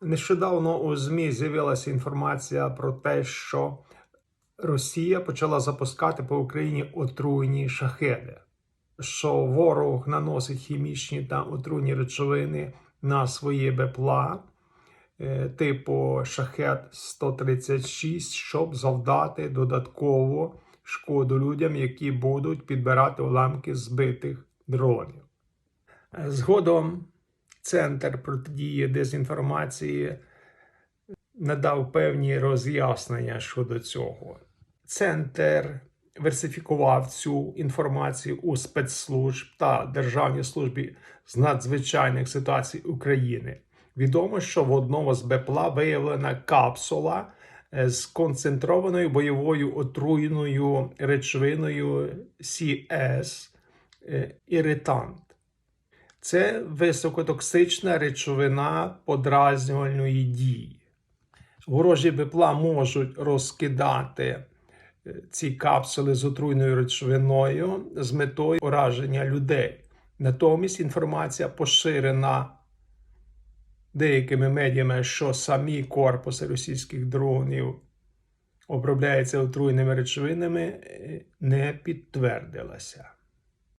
Нещодавно у ЗМІ з'явилася інформація про те, що Росія почала запускати по Україні отруйні шахеди, що ворог наносить хімічні та отруйні речовини на свої БПЛА, е, типу шахет 136, щоб завдати додатково шкоду людям, які будуть підбирати уламки збитих дронів. Е, Згодом Центр протидії дезінформації надав певні роз'яснення щодо цього. Центр версифікував цю інформацію у спецслужб та Державній службі з надзвичайних ситуацій України. Відомо, що в одному з БПЛА виявлена капсула е, з концентрованою бойовою отруйною речовиною CS е, іритант. Це високотоксична речовина подразнювальної дії. Ворожі БПЛА можуть розкидати е, ці капсули з отруйною речовиною з метою ураження людей. Натомість інформація поширена деякими медіями, що самі корпуси російських дронів обробляються отруйними речовинами, е, не підтвердилася.